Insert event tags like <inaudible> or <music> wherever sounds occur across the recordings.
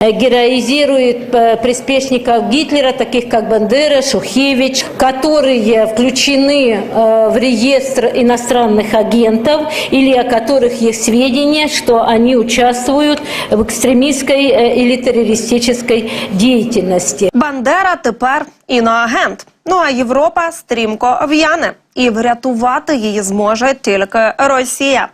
э, героизирует э, приспешников Гитлера, таких как Бандера, Шухевич, которые включены э, в реестр иностранных агентов или о которых есть сведения, что они участвуют в экстремистской э, или террористической деятельности. Бандера тепер іноагент. Ну а Європа стрімко в'яне, і врятувати її зможе тільки Росія.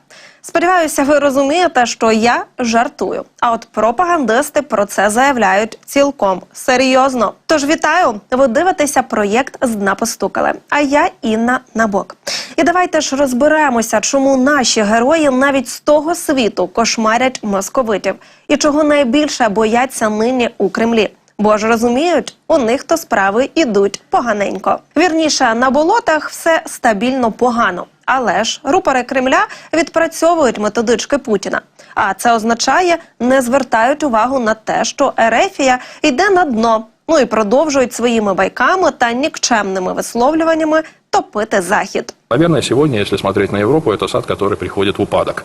Сподіваюся, ви розумієте, що я жартую. А от пропагандисти про це заявляють цілком серйозно. Тож вітаю! Ви дивитеся проєкт з дна постукали. А я Інна Набок. І давайте ж розберемося, чому наші герої навіть з того світу кошмарять московитів, і чого найбільше бояться нині у Кремлі Бо ж розуміють, у них то справи ідуть поганенько. Вірніше, на болотах все стабільно погано. Але ж рупори Кремля відпрацьовують методички Путіна. А це означає, не звертають увагу на те, що Ерефія йде на дно. Ну і продовжують своїми байками та нікчемними висловлюваннями топити захід. Наверное, сегодня, если смотреть на Европу, это сад, который приходит в упадок,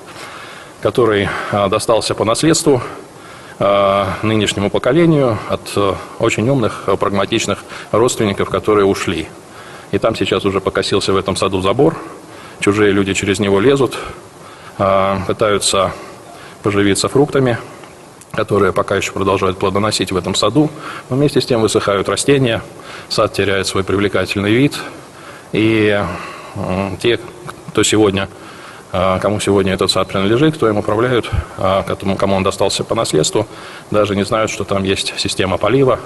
который а, достался по наследству а, Нынешнему поколению от а, очень умных, а, прагматичных родственников, которые ушли. И там сейчас уже покосился в этом саду забор, чужие люди через него лезут, пытаются поживиться фруктами, которые пока еще продолжают плодоносить в этом саду, но вместе с тем высыхают растения, сад теряет свой привлекательный вид, и те, кто сегодня, кому сегодня этот сад принадлежит, кто им управляют, а, кому, он достался по наследству, даже не знают, что там есть система полива,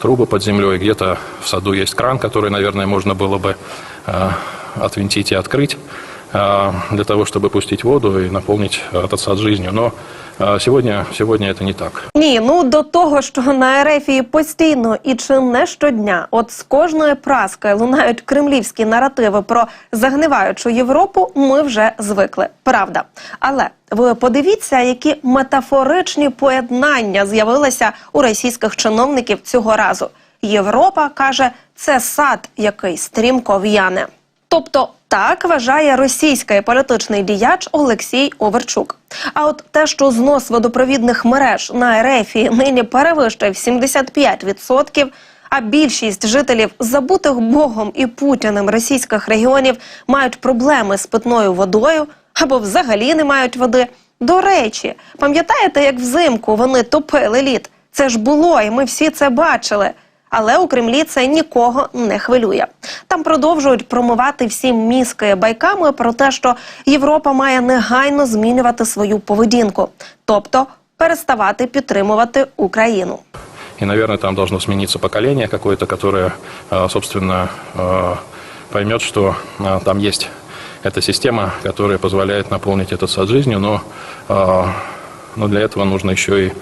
трубы под землей, где-то в саду есть кран, который, наверное, можно было бы а, отвинтить и открыть а, для того, чтобы пустить воду и наполнить а, этот сад жизнью. Но сегодня, сегодня это не так. Ні, ну до того, що на Ерефії постійно і чи не щодня, от з кожної праски лунають кремлівські наративи про загниваючу Європу, ми вже звикли. Правда. Але ви подивіться, які метафоричні поєднання з'явилися у російських чиновників цього разу. Європа каже, це сад, який стрімко в'яне. Тобто так вважає російський політичний діяч Олексій Оверчук. А от те, що знос водопровідних мереж на Ерефії нині перевищив 75%, а більшість жителів забутих Богом і Путіним російських регіонів мають проблеми з питною водою або взагалі не мають води. До речі, пам'ятаєте, як взимку вони топили лід? Це ж було, і ми всі це бачили Але у Кремлі це нікого не хвилює. Там продовжують промивати всім мізки байками про те, що Європа має негайно змінювати свою поведінку, тобто переставати підтримувати Україну. И, наверное, там должно смениться поколение какое-то, которое, а, собственно, а, поймет, что а, там есть эта система, которая позволяет наполнить этот сад жизнью, но, а, но для этого нужно еще и, а,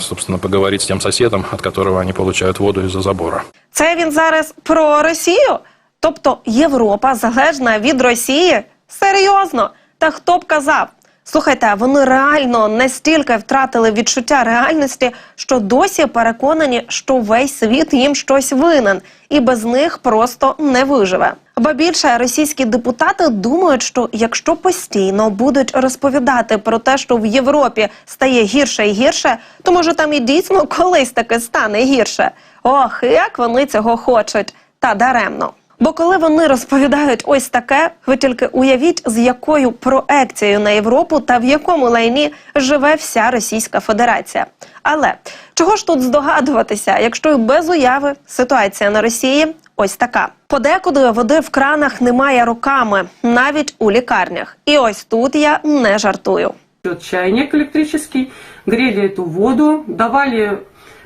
собственно, поговорить с тем соседом, от которого они получают воду из-за забора. Це він зараз про Росію? Тобто Європа залежна від Росії? Серйозно? Та хто б казав? Слухайте, вони реально настільки втратили відчуття реальності, що досі переконані, що весь світ їм щось винен, і без них просто не виживе. Ба більше російські депутати думають, що якщо постійно будуть розповідати про те, що в Європі стає гірше і гірше, то може там і дійсно <laughs> колись таки стане гірше. Ох, як вони цього хочуть, та даремно. Бо коли вони розповідають ось таке, ви тільки уявіть, з якою проекцією на Європу та в якому лайні живе вся Російська Федерація. Але чого ж тут здогадуватися, якщо й без уяви ситуація на Росії ось така. Подекуди води в кранах немає роками, навіть у лікарнях. І ось тут я не жартую. Вот чайник электрический, грели эту воду, давали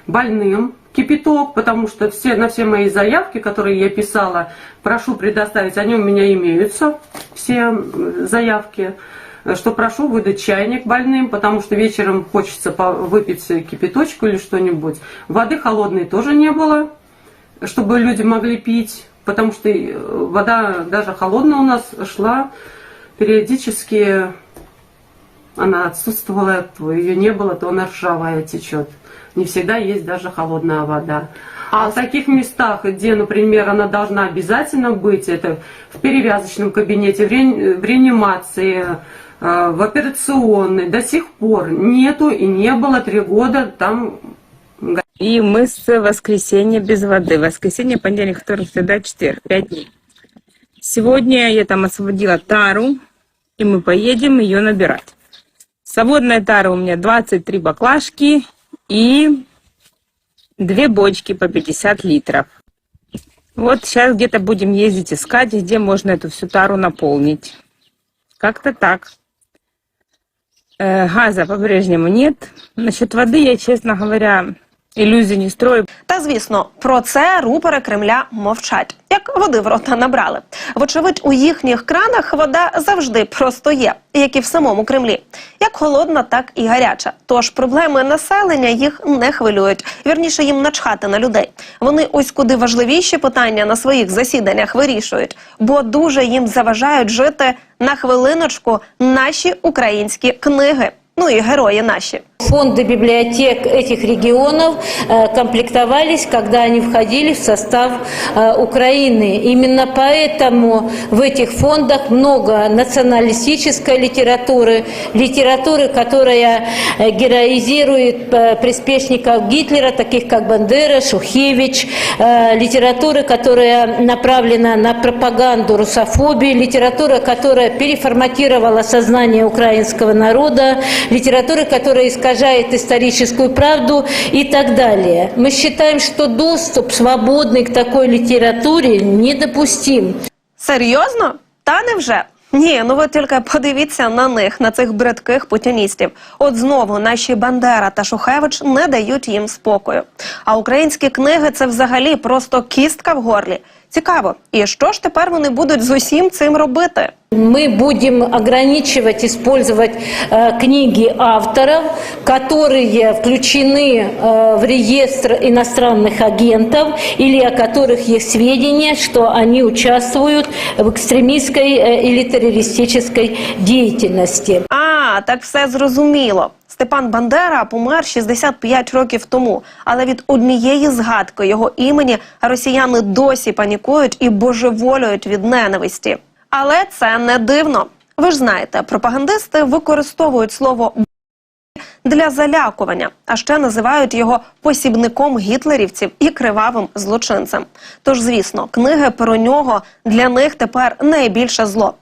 больным Кипяток, потому что все, на все мои заявки, которые я писала, прошу предоставить, они у меня имеются, все м, заявки, э, что прошу выдать чайник больным, потому что вечером хочется выпить кипяточку или что-нибудь. Воды холодной тоже не было, чтобы люди могли пить, потому что э, вода даже холодная у нас шла периодически она отсутствовала, то ее не было, то она ржавая течет. Не всегда есть даже холодная вода. А в таких местах, где, например, она должна обязательно быть, это в перевязочном кабинете, в, ре- в реанимации, э, в операционной, до сих пор нету и не было три года там И мы с воскресенья без воды. Воскресенье, понедельник, вторник, среда, четверг. Пять дней. Сегодня я там освободила тару, и мы поедем ее набирать. Свободная тара у меня 23 баклажки и две бочки по 50 литров. Вот сейчас где-то будем ездить искать, где можно эту всю тару наполнить. Как-то так. Э, газа по-прежнему нет. Насчет воды я, честно говоря, не строю. Та звісно, про це рупори Кремля мовчать, як води в рота набрали. Вочевидь, у їхніх кранах вода завжди просто є, як і в самому Кремлі, як холодна, так і гаряча. Тож проблеми населення їх не хвилюють. Вірніше їм начхати на людей. Вони ось куди важливіші питання на своїх засіданнях вирішують, бо дуже їм заважають жити на хвилиночку наші українські книги. Ну і герої наші. Фонды библиотек этих регионов э, комплектовались, когда они входили в состав э, Украины. Именно поэтому в этих фондах много националистической литературы, литературы, которая э, героизирует э, приспешников Гитлера, таких как Бандера, Шухевич, э, литературы, которая направлена на пропаганду русофобии, литература, которая переформатировала сознание украинского народа, литература, которая искажает историческую правду и так далее. Мы считаем, что доступ свободный к такой литературе недопустим. Серйозно? Та невже? Ні, ну ви тільки подивіться на них, на цих бридких путіністів. От знову наші Бандера та Шухевич не дають їм спокою. А українські книги це взагалі просто кістка в горлі. Цікаво, і що ж тепер вони будуть з усім цим робити? Мы будем ограничивать использовать э, книги авторов, которые включены э, в реестр иностранных агентов или о которых есть сведения, что они участвуют в экстремистской э, или террористической деятельности. А, так все зрозуміло. Степан Бандера помер 65 років тому, але від однієї згадки його імені росіяни досі панікують і божеволюють від ненависті. Але це не дивно. Ви ж знаєте, пропагандисти використовують слово для залякування, а ще називають його посібником гітлерівців і кривавим злочинцем. Тож, звісно, книги про нього для них тепер найбільше зло.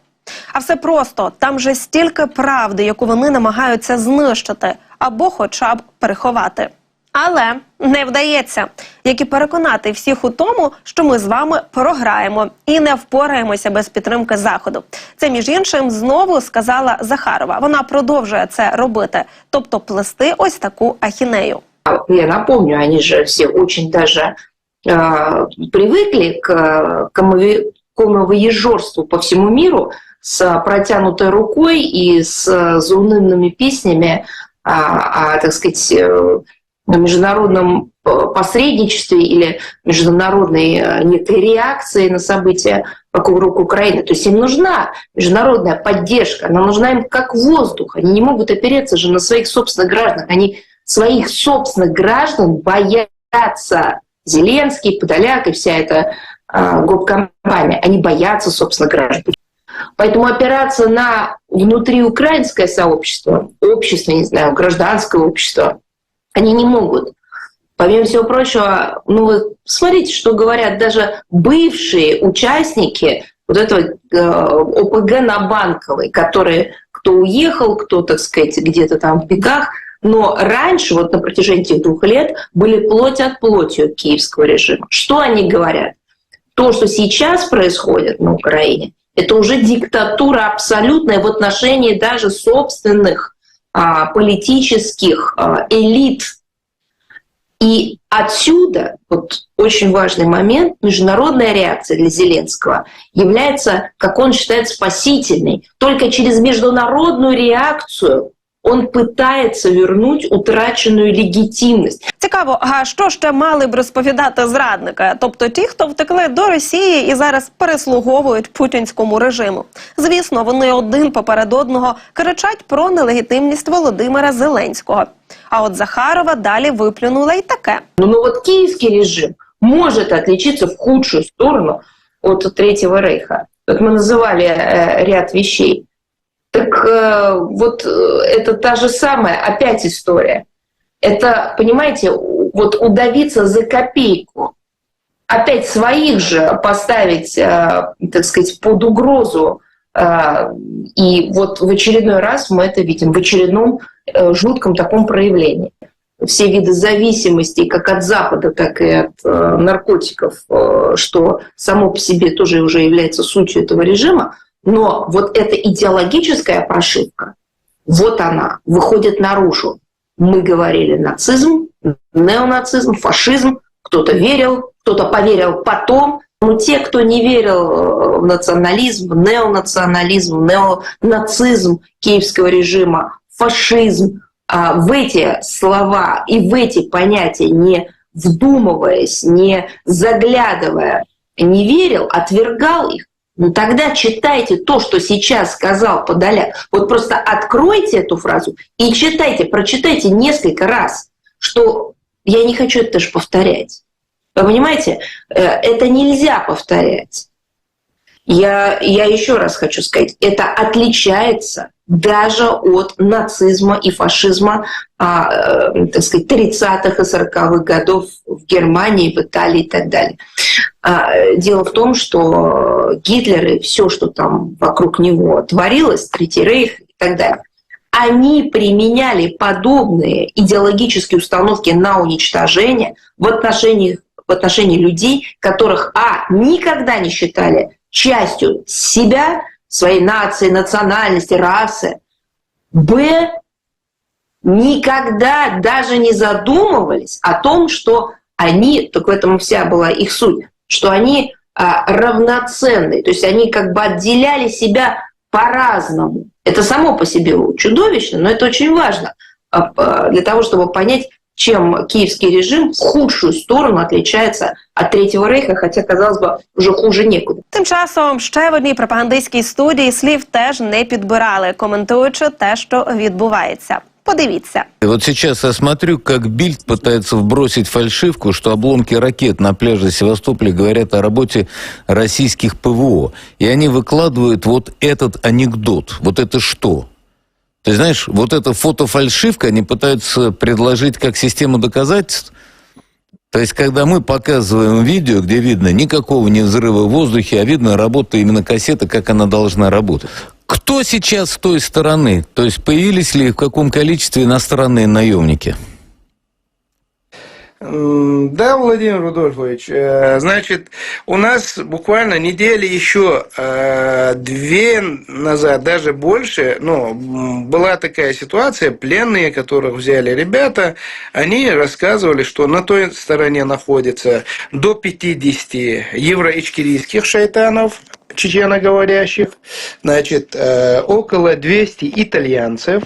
А все просто там же стільки правди, яку вони намагаються знищити або хоча б переховати. Але не вдається, як і переконати всіх у тому, що ми з вами програємо і не впораємося без підтримки заходу. Це між іншим знову сказала Захарова. Вона продовжує це робити, тобто плести ось таку ахінею. Я напомню, они же все очень даже э, привыкли к э, комови- комовоежорству по всему миру С протянутой рукой и с э, заунывными песнями о, о, так сказать, э, международном э, посредничестве или международной некой реакции на события вокруг Украины. То есть им нужна международная поддержка, она нужна им как воздух. Они не могут опереться же на своих собственных граждан. Они своих собственных граждан боятся. Зеленский, Подоляк и вся эта э, гоп-компания, они боятся собственных граждан. Поэтому опираться на внутриукраинское сообщество, общество, не знаю, гражданское общество, они не могут. Помимо всего прочего, ну вы смотрите, что говорят даже бывшие участники вот этого э, ОПГ на Банковой, которые кто уехал, кто, так сказать, где-то там в бегах, но раньше, вот на протяжении этих двух лет, были плоть от плоти от киевского режима. Что они говорят? То, что сейчас происходит на Украине, это уже диктатура абсолютная в отношении даже собственных а, политических а, элит. И отсюда, вот очень важный момент, международная реакция для Зеленского является, как он считает, спасительной. Только через международную реакцию он пытается вернуть утраченную легитимность. Цікаво, а що ще мали б розповідати зрадники? Тобто ті, хто втекли до Росії і зараз переслуговують путінському режиму. Звісно, вони один поперед одного кричать про нелегітимність Володимира Зеленського. А от Захарова далі виплюнула й таке. Ну, но вот киевский режим может отличиться в худшую сторону от Третьего Рейха. Вот мы называли э, ряд вещей. Так э, вот э, это та же самая опять история. Это, понимаете, вот удавиться за копейку, опять своих же поставить, э, так сказать, под угрозу. И вот в очередной раз мы это видим, в очередном жутком таком проявлении. Все виды зависимости, как от Запада, так и от наркотиков, что само по себе тоже уже является сутью этого режима, но вот эта идеологическая прошивка, вот она, выходит наружу. Мы говорили нацизм, неонацизм, фашизм, кто-то верил, кто-то поверил потом, но те, кто не верил э, в национализм, неонационализм, неонацизм киевского режима, фашизм, а, в эти слова и в эти понятия не вдумываясь, не заглядывая, не верил, отвергал их, ну тогда читайте то, что сейчас сказал Подоляк. Вот просто откройте эту фразу и читайте, прочитайте несколько раз, что я не хочу это даже повторять. Вы понимаете, Э, это нельзя повторять. Я, я еще раз хочу сказать, это отличается даже от нацизма и фашизма, а, э, так сказать, 30-х и 40-х годов в Германии, в Италии и так далее. А, Дело в том, что Гитлер и все, что там вокруг него творилось, Третий Рейх и так далее, они применяли подобные идеологические установки на уничтожение в отношении, в отношении людей, которых, а, никогда не считали частью себя, своей нации, национальности, расы, б, никогда даже не задумывались о том, что они, только в этом вся была их суть, что они а, равноценны, то есть они как бы отделяли себя по-разному. Это само по себе чудовищно, но это очень важно а, а, для того, чтобы понять, чем киевский режим в худшую сторону отличается от Третьего Рейха, хотя, казалось бы, уже хуже некуда. Тим часом ще в одній пропагандистській студії слів теж не підбирали, коментуючи те, що відбувається. Подивіться. И вот сейчас я смотрю, как Бильд пытается вбросить фальшивку, что обломки ракет на пляже Севастополя говорят о работе российских ПВО. И они выкладывают вот этот анекдот. Вот это что? Ты знаешь, вот эта фотофальшивка они пытаются предложить как систему доказательств. То есть, когда мы показываем видео, где видно никакого не взрыва в воздухе, а видно работа именно кассеты, как она должна работать. Кто сейчас с той стороны? То есть, появились ли в каком количестве иностранные наемники? Да, Владимир Рудольфович, э, значит, у нас буквально недели еще э, две назад, даже больше, ну, была такая ситуация, пленные, которых взяли ребята, они рассказывали, что на той стороне находится до 50 евроичкерийских шайтанов, чеченоговорящих, значит, э, около 200 итальянцев,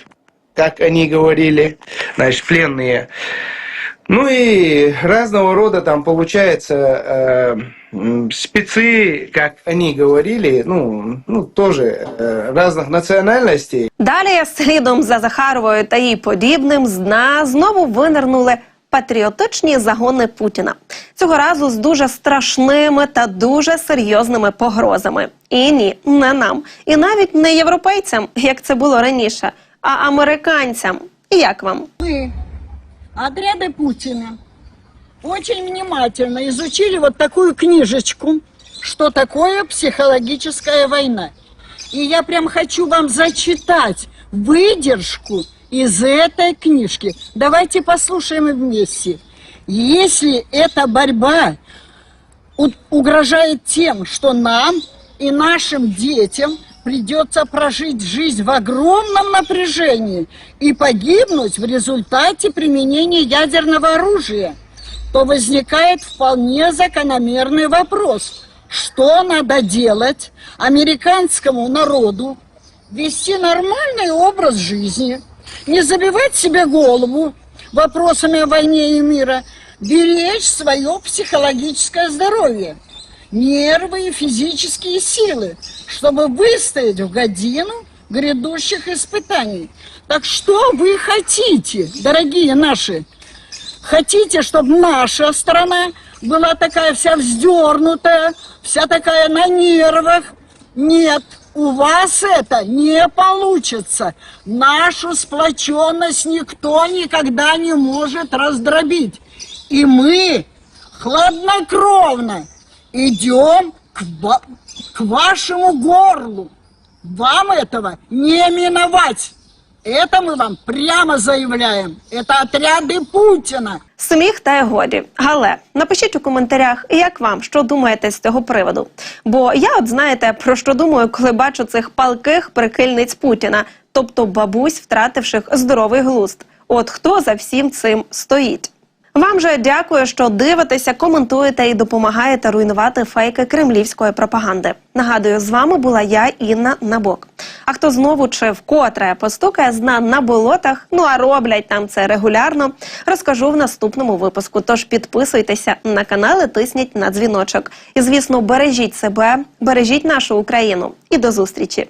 как они говорили, значит, пленные, ну и разного рода там получается э, м, спецы, как они говорили, ну, ну тоже э, разных национальностей. Далі, слідом за Захаровою та їй подібним, з дна знову винирнули патріотичні загони Путіна. Цього разу з дуже страшними та дуже серйозними погрозами. І ні, не нам, і навіть не європейцям, як це було раніше, а американцям. І як вам? мы, отряды Путина, очень внимательно изучили вот такую книжечку, что такое психологическая война. И я прям хочу вам зачитать выдержку из этой книжки. Давайте послушаем вместе. Если эта борьба угрожает тем, что нам и нашим детям придется прожить жизнь в огромном напряжении и погибнуть в результате применения ядерного оружия, то возникает вполне закономерный вопрос, что надо делать американскому народу, вести нормальный образ жизни, не забивать себе голову вопросами о войне и мира, беречь свое психологическое здоровье, нервы и физические силы, чтобы выстоять в годину грядущих испытаний. Так что вы хотите, дорогие наши? Хотите, чтобы наша страна была такая вся вздернутая, вся такая на нервах? Нет, у вас это не получится. Нашу сплоченность никто никогда не может раздробить. И мы хладнокровно идем к, к вашему горлу. Вам этого не миновать. Это мы вам прямо заявляем. Это отряды Путина. Сміх та й годі. Але напишіть у коментарях, як вам що думаєте з цього приводу. Бо я, от знаєте, про що думаю, коли бачу цих палких прихильниць Путіна, тобто бабусь, втративших здоровий глузд. От хто за всім цим стоїть? Вам же дякую, що дивитеся, коментуєте і допомагаєте руйнувати фейки кремлівської пропаганди. Нагадую, з вами була я, Інна Набок. А хто знову чи вкотре постукає з дна на болотах, ну а роблять там це регулярно, розкажу в наступному випуску. Тож підписуйтеся на канал і тисніть на дзвіночок. І звісно, бережіть себе, бережіть нашу Україну. І до зустрічі!